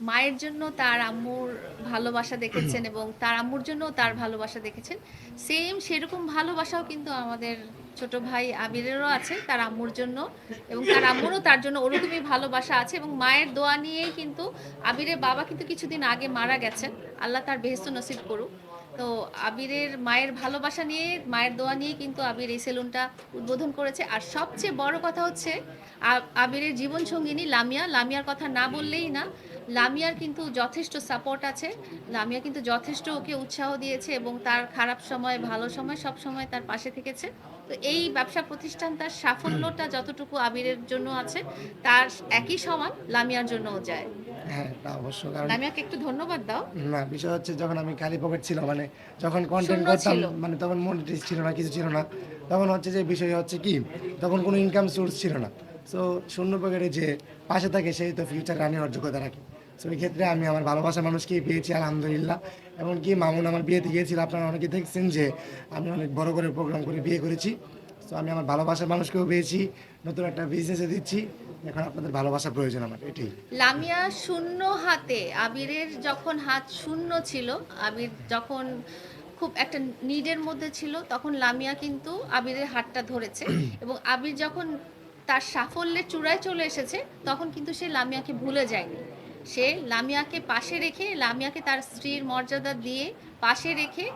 মায়ের জন্য তার আম্মুর ভালোবাসা দেখেছেন এবং তার আম্মুর জন্য তার ভালোবাসা দেখেছেন। সেম সেরকম ভালোবাসাও কিন্তু আমাদের ছোট ভাই আবিরেরও আছে তার আম্মুর জন্য এবং তার আম্মুরও তার জন্য ওরকমই ভালোবাসা আছে এবং মায়ের দোয়া নিয়েই কিন্তু আবিরের বাবা কিন্তু কিছুদিন আগে মারা গেছেন। আল্লাহ তার বেহেস্ত নসিব করুক। তো আবিরের মায়ের ভালোবাসা নিয়ে মায়ের দোয়া নিয়ে কিন্তু আবির এই সেলুনটা উদ্বোধন করেছে। আর সবচেয়ে বড় কথা হচ্ছে আবিরের জীবন সঙ্গিনী লামিয়া। লামিয়ার কথা না বললেই না লামিয়ার কিন্তু যথেষ্ট সাপোর্ট আছে। লামিয়া কিন্তু যথেষ্ট ওকে উৎসাহ দিয়েছে এবং তার খারাপ সময় ভালো সময় সব সময় তার পাশে থেকেছে। তো এই ব্যবসা প্রতিষ্ঠান তার সাফল্যটা যতটুকু আবিরের জন্য আছে তার একই সমান লামিয়ার জন্যও যায়। হ্যাঁ তা অবশ্য কারণ লামিয়াকে একটু ধন্যবাদ দাও। না বিষয় হচ্ছে যখন আমি খালি পকেট ছিল মানে যখন কন্টেন্ট করতাম মানে তখন মনিটাইজ ছিল না কিছু ছিল না। তখন হচ্ছে যে বিষয় হচ্ছে কি তখন কোনো ইনকাম সোর্স ছিল না। সো শূন্য পকেটে যে পাশে থাকে সেই তো ফিউচার রানি হওয়ার যোগ্যতা রাখে। সো এই ক্ষেত্রে আমি আমার ভালোবাসা মানুষকেই পেয়েছি আলহামদুলিল্লাহ। এমনকি মামুন আমার বিয়েতে গিয়েছিল আপনারা অনেকে দেখছেন যে আমি অনেক বড় করে প্রোগ্রাম করে বিয়ে করেছি। সো আমি আমার ভালোবাসার মানুষকেও পেয়েছি নতুন একটা বিজনেসে দিচ্ছি। এখন আপনাদের ভালোবাসা প্রয়োজন আমার এটাই। লামিয়া শূন্য হাতে আবিরের যখন হাত শূন্য ছিল আবির যখন খুব একটা নিডের মধ্যে ছিল তখন লামিয়া কিন্তু আবিরের হাতটা ধরেছে। এবং আবির যখন তার সাফল্যের চূড়ায় চলে এসেছে তখন কিন্তু সে লামিয়াকে ভুলে যায়নি। সে লামিয়াকে পাশে রেখে লামিয়াকে তার স্ত্রীর মর্যাদা দিয়ে পাশে রেখে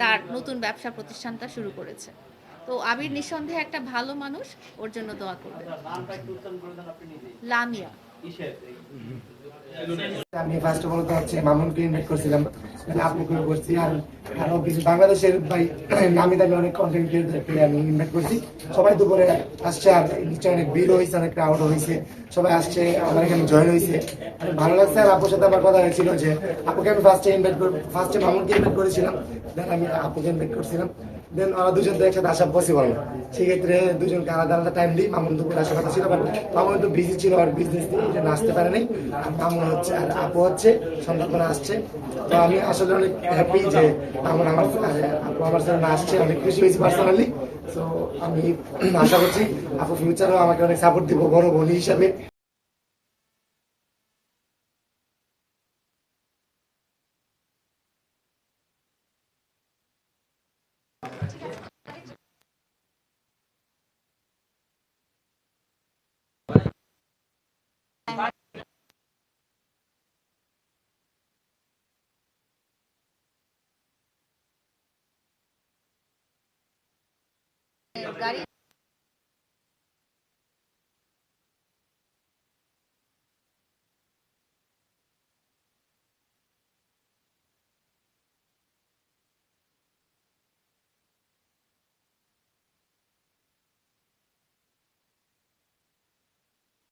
তার নতুন ব্যবসা প্রতিষ্ঠানটা শুরু করেছে। তো আবির নিঃসন্দেহে একটা ভালো মানুষ ওর জন্য দোয়া করবে লামিয়া। আমি ফার্স্ট অফ অল তো হচ্ছে মামুনকে ইনভাইট করছিলাম। আপুকে করছি আর আরও কিছু বাংলাদেশের ভাই নামি দামি অনেক কন্টেন্ট আমি ইনভাইট করছি। সবাই দুপুরে আসছে, আর অনেক ভিড় হয়েছে, অনেক ক্রাউড হয়েছে। সবাই আসছে, আমার এখানে জয়েন হয়েছে। ভালো লাগছে, আর আপুর সাথে আমার কথা হয়েছিল যে, আপুকে আমি ফার্স্টে ইনভাইট ফার্স্টে মামুনকে ইনভাইট করেছিলাম। দেন আমি আপুকে ইনভাইট করছিলাম। দেন ওরা দুজন তো একসাথে আসা পসিবল না। সেক্ষেত্রে দুজনকে আলাদা আলাদা টাইম দিই, মামুন দুপুরে আসার কথা ছিল বাট মামুন একটু বিজি ছিল আর বিজনেস দিয়ে এই জন্য আসতে পারে নাই। আর মামুন হচ্ছে, আর আপু হচ্ছে, সন্ধ্যাবেলা আসছে। তো আমি আসলে অনেক হ্যাপি যে মামুন আমার আপু আমার সাথে আসছে, অনেক খুশি হয়েছি পার্সোনালি তো আমি আশা করছি আপু ফিউচারও আমাকে অনেক সাপোর্ট দিব, বড় বোন হিসাবে। gary